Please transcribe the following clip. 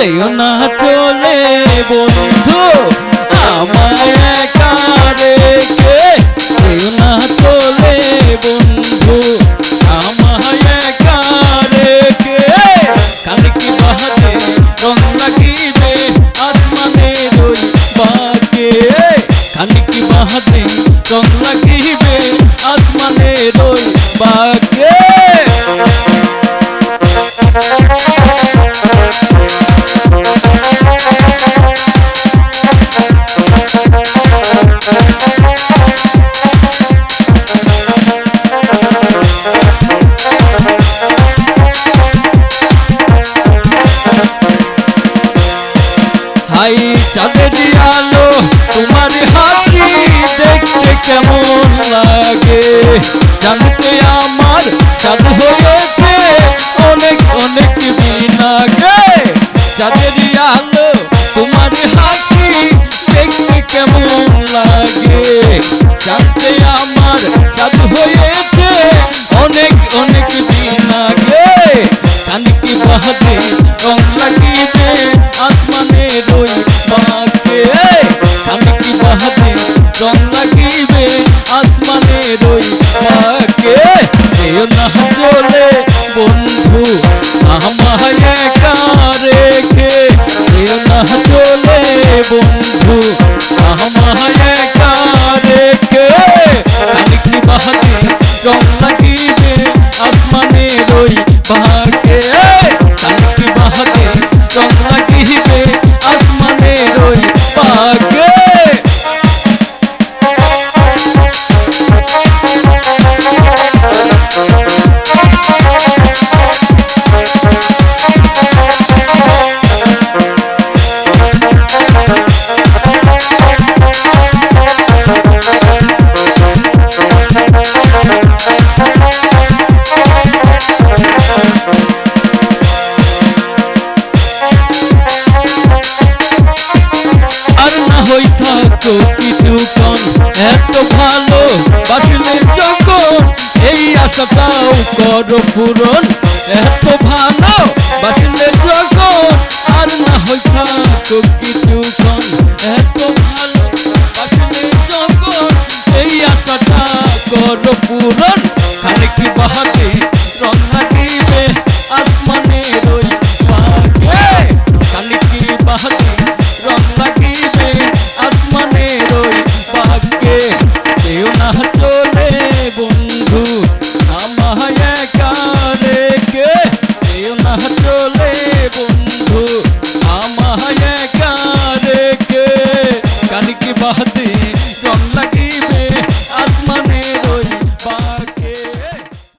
যেও না চলে বন্ধু আমায় একা হাই চাঁদের আলো তোমার হাসি দেখতে কেমন লাগে? জানতে আমার চাঁদ হয়েছে? অনেক অনেক দিন আগে চাঁদের আলো তোমার হাসি দেখতে কেমন লাগিবে আসমানে রই এও না চলে বন্ধু আমায় একা রেখে। না চলে বন্ধু আমায় একা রেখে। কানকি বাহাতে রং লাগিবে আসমানে রই বাকে কানকি বাহাতে করো পূরণ এত ভালো বাসলে জগৎ আর না হই থাকো কিছু সন এত ভালো বাসলে জগৎ, এই আশাটা করো Don't